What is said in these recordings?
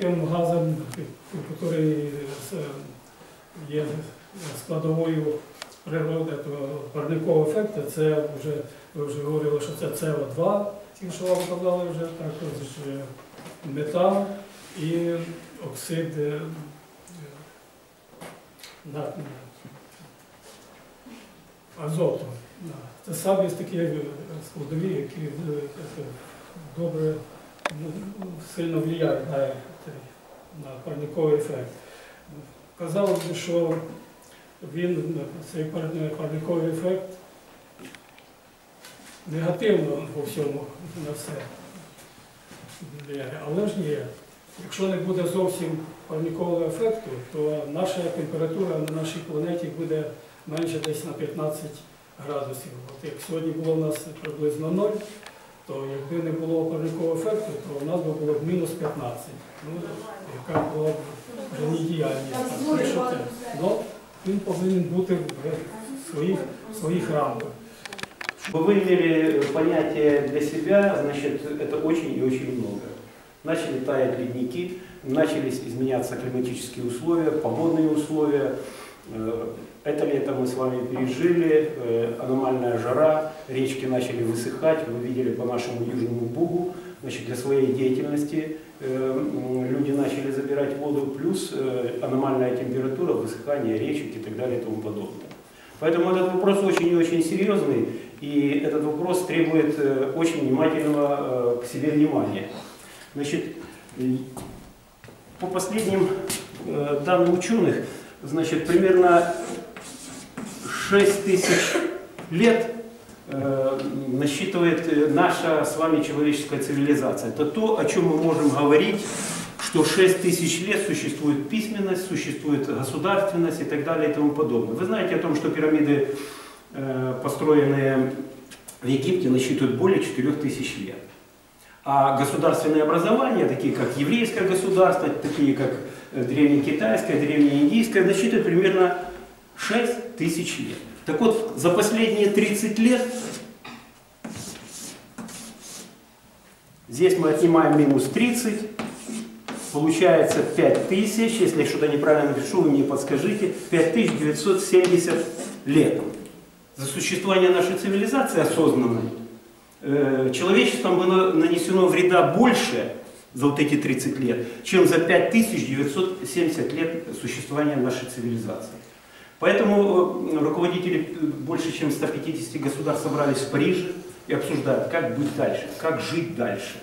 таким газом, який є складовою природи парникового ефекту, це вже, ви вже говорили, що це СО2, ті, що вам казали вже, також е, метан і оксид е, азоту. Це самі такі е, складові, які добре сильно впливають на, на парниковий ефект. Казалось би, що він, цей парниковий ефект негативно по всьому на все. впливає. Але ж ні. Якщо не буде зовсім парникового ефекту, то наша температура на нашій планеті буде менше десь на 15 градусів. От як сьогодні було у нас приблизно 0, то якби не було парникового ефекту, то у нас би було б мінус 15. Ну, яка була б вже недіяльність. Так що це. Ну, він повинен бути в своїх, в своїх рамках. Чтобы вы имели понятие для себя, значит, это очень и очень много. Начали таять ледники, начались изменяться климатические условия, погодные условия. Э, Это лето мы с вами пережили, э, аномальная жара, речки начали высыхать, вы видели по нашему Южному Бугу, значит, для своей деятельности э, люди начали забирать воду, плюс аномальная температура, высыхание речек и так далее и тому подобное. Поэтому этот вопрос очень и очень серьезный, и этот вопрос требует очень внимательного к себе внимания. Значит, по последним данным ученых, значит, примерно 6 тысяч лет э, насчитывает э, наша с вами человеческая цивилизация. Это то, о чем мы можем говорить, что 6 тысяч лет существует письменность, существует государственность и так далее и тому подобное. Вы знаете о том, что пирамиды, э, построенные в Египте, насчитывают более 4 тысяч лет. А государственные образования, такие как еврейское государство, такие как э, древнекитайское, древнеиндийское, насчитывают примерно 6 тысяч лет. Так вот, за последние 30 лет здесь мы отнимаем минус 30, получается 5000, если я что-то неправильно напишу, вы мне подскажите, 5970 лет. За существование нашей цивилизации осознанной э, человечеством было нанесено вреда больше за вот эти 30 лет, чем за 5970 лет существования нашей цивилизации. Поэтому э, руководители э, больше чем 150 государств собрались в Париже и обсуждают, как быть дальше, как жить дальше.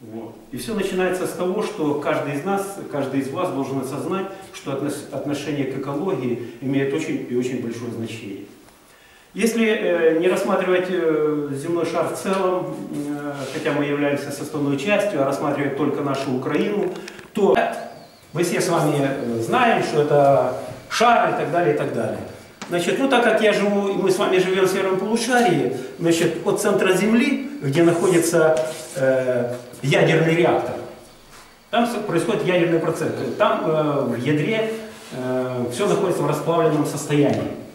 Вот. И все начинается с того, что каждый из нас, каждый из вас должен осознать, что отношение к экологии имеет очень и очень большое значение. Если э, не рассматривать э, земной шар в целом, э, хотя мы являемся составной частью, а рассматривать только нашу Украину, то мы все с вами э, знаем, что это шар и так далее, и так далее. Значит, ну так как я живу, и мы с вами живем в северном полушарии, значит, от центра Земли, где находится э, ядерный реактор, там происходит ядерный процесс. Там э, в ядре все находится в расплавленном состоянии.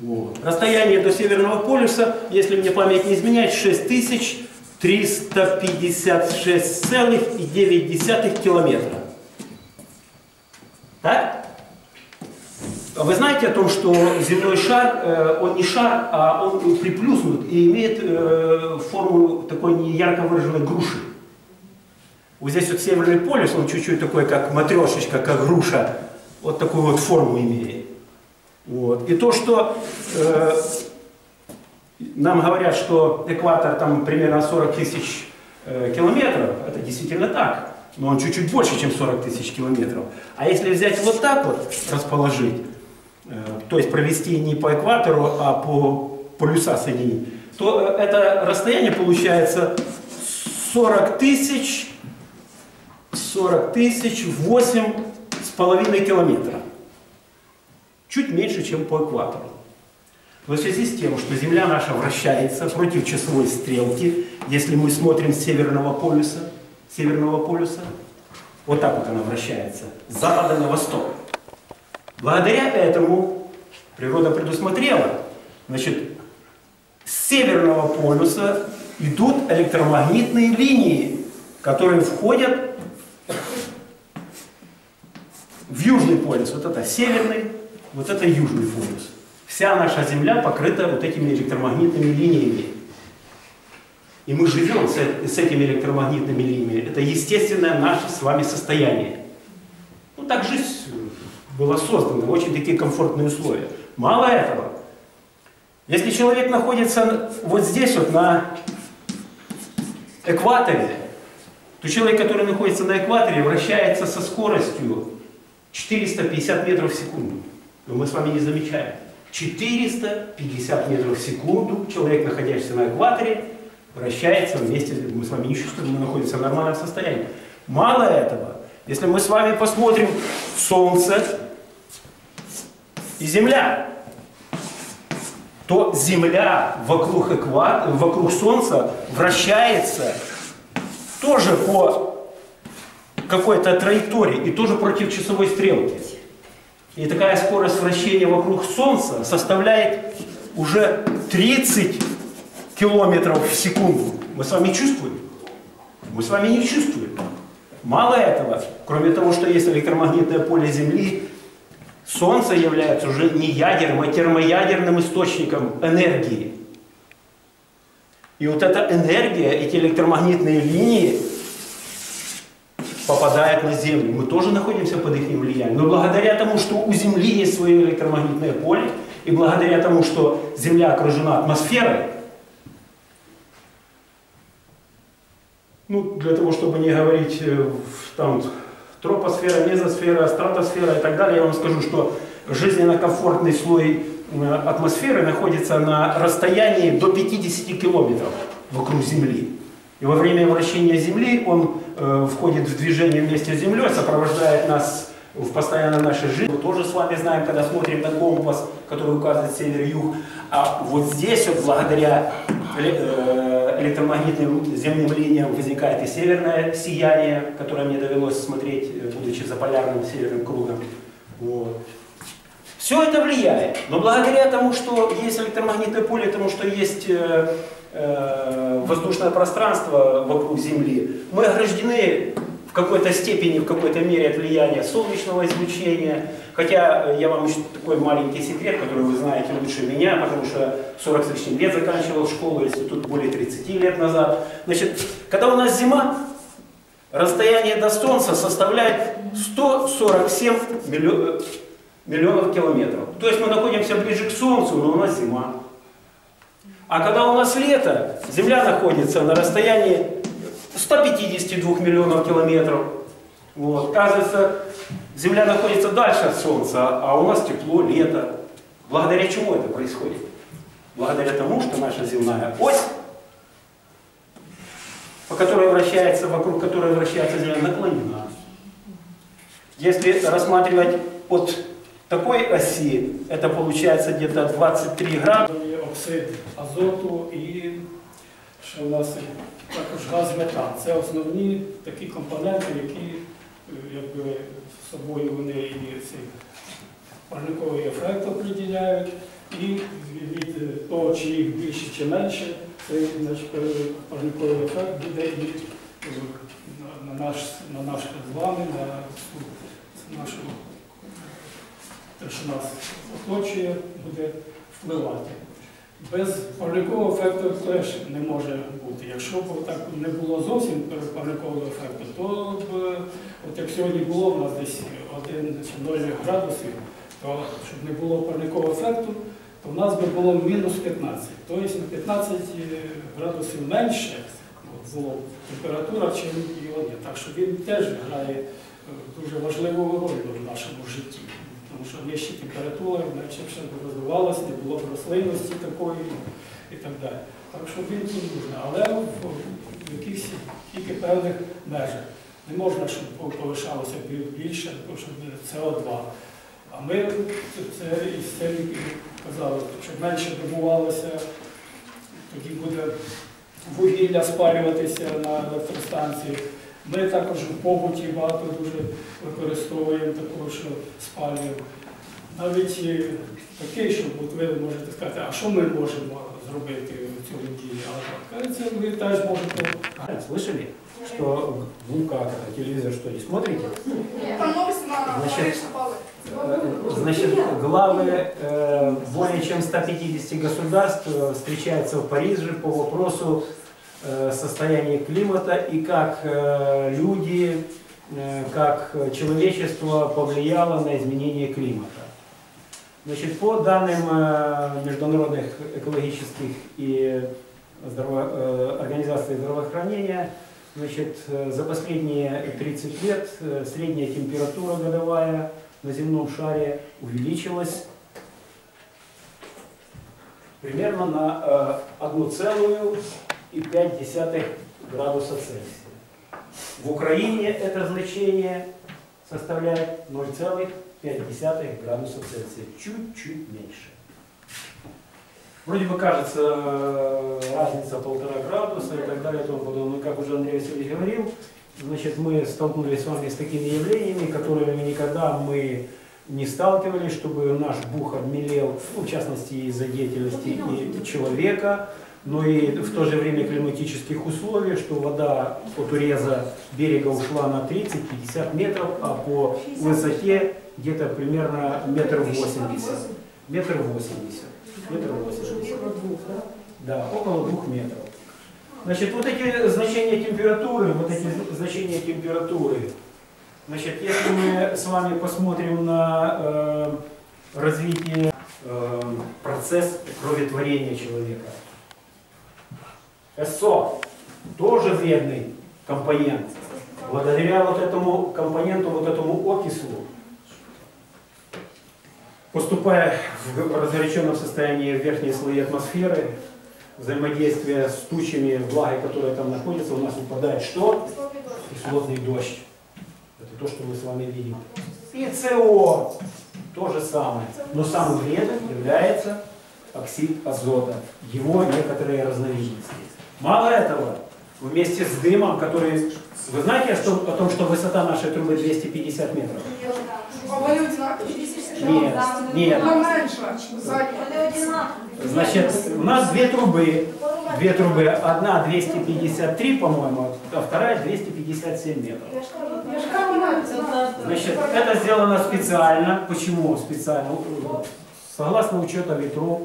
Вот. Расстояние до Северного полюса, если мне память не изменяет, 6356,9 километра. Так? Вы знаете о том, что земной шар, э, он не шар, а он приплюснут и имеет э, форму такой неярко выраженной груши. Вот здесь вот Северный полюс, он чуть-чуть такой, как матрешечка, как груша, вот такую вот форму имеет. Вот. И то, что э, нам говорят, что экватор там примерно 40 тысяч э, километров, это действительно так, но он чуть-чуть больше, чем 40 тысяч километров. А если взять вот так вот, расположить, э, то есть провести не по экватору, а по полюса соединить, то э, это расстояние получается 40 тысяч, 40 тысяч 8 с половиной километра чуть меньше, чем по экватору. Но в связи с тем, что Земля наша вращается против часовой стрелки, если мы смотрим с северного полюса, северного полюса, вот так вот она вращается, с запада на восток. Благодаря этому природа предусмотрела, значит, с северного полюса идут электромагнитные линии, которые входят южный полюс, вот это северный, вот это южный полюс. Вся наша Земля покрыта вот этими электромагнитными линиями. И мы живем с, э- с этими электромагнитными линиями. Это естественное наше с вами состояние. Ну так жизнь была создана, очень такие комфортные условия. Мало этого. Если человек находится вот здесь вот на экваторе, то человек, который находится на экваторе, вращается со скоростью 450 метров в секунду. Но мы с вами не замечаем. 450 метров в секунду человек, находящийся на экваторе, вращается вместе, мы с вами не чувствуем, мы находимся в нормальном состоянии. Мало этого, если мы с вами посмотрим Солнце и Земля, то Земля вокруг, эква... вокруг Солнца вращается тоже по какой-то траектории и тоже против часовой стрелки. И такая скорость вращения вокруг Солнца составляет уже 30 километров в секунду. Мы с вами чувствуем? Мы с вами не чувствуем. Мало этого, кроме того, что есть электромагнитное поле Земли, Солнце является уже не ядерным, а термоядерным источником энергии. И вот эта энергия, эти электромагнитные линии попадают на Землю. Мы тоже находимся под их влиянием. Но благодаря тому, что у Земли есть свое электромагнитное поле, и благодаря тому, что Земля окружена атмосферой, ну, для того, чтобы не говорить э, там тропосфера, мезосфера, стратосфера и так далее, я вам скажу, что жизненно комфортный слой э, атмосферы находится на расстоянии до 50 километров вокруг Земли. И во время вращения Земли он э, входит в движение вместе с Землей, сопровождает нас в постоянно нашей жизни. Мы тоже с вами знаем, когда смотрим на компас, который указывает север-юг. А вот здесь вот благодаря э, электромагнитным земным линиям возникает и северное сияние, которое мне довелось смотреть, э, будучи за полярным северным кругом. Вот. Все это влияет. Но благодаря тому, что есть электромагнитное поле, тому, что есть э, э, воздушное пространство вокруг Земли, мы ограждены в какой-то степени, в какой-то мере от влияния солнечного излучения. Хотя э, я вам еще такой маленький секрет, который вы знаете лучше меня, потому что 40 с лишним лет заканчивал школу, если тут более 30 лет назад. Значит, когда у нас зима, расстояние до Солнца составляет 147 миллионов, миллионов километров. То есть мы находимся ближе к Солнцу, но у нас зима. А когда у нас лето, Земля находится на расстоянии 152 миллионов километров. Вот. Оказывается, Земля находится дальше от Солнца, а у нас тепло, лето. Благодаря чему это происходит? Благодаря тому, что наша земная ось, по которой вращается, вокруг которой вращается Земля, наклонена. Если рассматривать от такой оси, это получается где-то 23 градуса. Оксид азоту і ще у нас також газ метан. Це основні такі компоненти, які е, якби собою вони і цей парниковий ефект определяють, і від того, чи їх більше чи менше, цей парниковий ефект буде е, на, на наш, на наш з вами, на нашу те, що нас оточує, буде впливати. Без парникового ефекту теж не може бути. Якщо б так не було зовсім парникового ефекту, то б, от як сьогодні було в нас десь 1 чи 0 градусів, то щоб не було парникового ефекту, то в нас би було мінус 15. Тобто на 15 градусів менше була температура, чим іоні. Так що він теж грає е, дуже важливу роль в нашому житті. Тому що нижча температура, менше б ще б розвивалася, не було б рослинності такої і так далі. Так що він тут нужний, але в, якихось тільки певних межах. Не можна, щоб повишалося більше, тому що СО2. А ми це, це і з цим казали, щоб менше добувалося, тоді буде вугілля спалюватися на електростанції. Ми також в побуті багато дуже використовуємо такого, що спалюємо. Навіть е, такий, що от ви можете сказати, а що ми можемо зробити в цьому ділі? А це ви теж можете. Слышали, что в Луках телевизор что не смотрите? Там новости на Значит, Париж напали. Э, Значит, главы э, более чем 150 государств э, встречаются в Париже по вопросу э, состояния климата и как э, люди, э, как человечество повлияло на изменение климата. Значит, по данным международных экологических и здраво- организаций здравоохранения, значит, за последние 30 лет средняя температура годовая на земном шаре увеличилась примерно на э, 1,5 градуса Цельсия. В Украине это значение составляет 0,5 градуса Цельсия, чуть-чуть меньше. Вроде бы кажется э, разница полтора градуса и так далее и тому подобное. Но как уже Андрей Васильевич говорил, значит, мы столкнулись с вами с такими явлениями, которыми никогда мы не сталкивались, чтобы наш бух обмелел, ну, в частности из-за деятельности и человека, но и в то же время климатических условий, что вода от уреза берега ушла на 30-50 метров, а по высоте где-то примерно метр восемьдесят. Метр восемьдесят. Метр восемьдесят. Да, около двух метров. Значит, вот эти значения температуры, вот эти значения температуры, значит, если мы с вами посмотрим на э, развитие, э, процесс кроветворения человека. СО тоже вредный компонент. Благодаря вот этому компоненту, вот этому окислу, поступая в разгоряченном состоянии в верхние слои атмосферы, взаимодействие с тучами влаги, которые там находятся, у нас выпадает что? Кислотный дождь. Это то, что мы с вами видим. И СО то же самое. Но самым вредным является оксид азота, его некоторые разновидности. Мало этого, вместе с дымом, который... Вы знаете что, о том, что высота нашей трубы 250 метров? Нет, нет. Значит, у нас две трубы. Две трубы. Одна 253, по-моему, а вторая 257 метров. Значит, это сделано специально. Почему специально? Согласно учета ветров,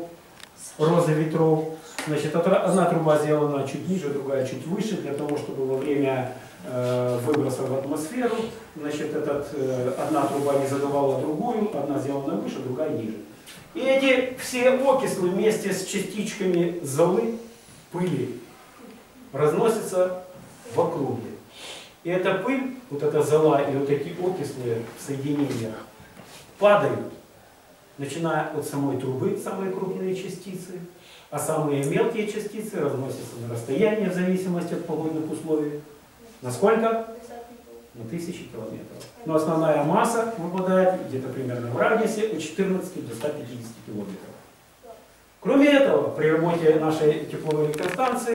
розы ветров. Значит, одна труба сделана чуть ниже, другая чуть выше, для того, чтобы во время э, выброса в атмосферу, значит, этот, э, одна труба не задавала другую, одна сделана выше, другая ниже. И эти все окислы вместе с частичками золы, пыли, разносятся в округе. И эта пыль, вот эта зола и вот эти окислы в соединениях падают, начиная от самой трубы, самые крупные частицы, а самые мелкие частицы разносятся на расстояние в зависимости от погодных условий. Насколько? На тысячи километров. Но основная масса выпадает где-то примерно в радиусе от 14 до 150 километров. Кроме этого, при работе нашей тепловой электростанции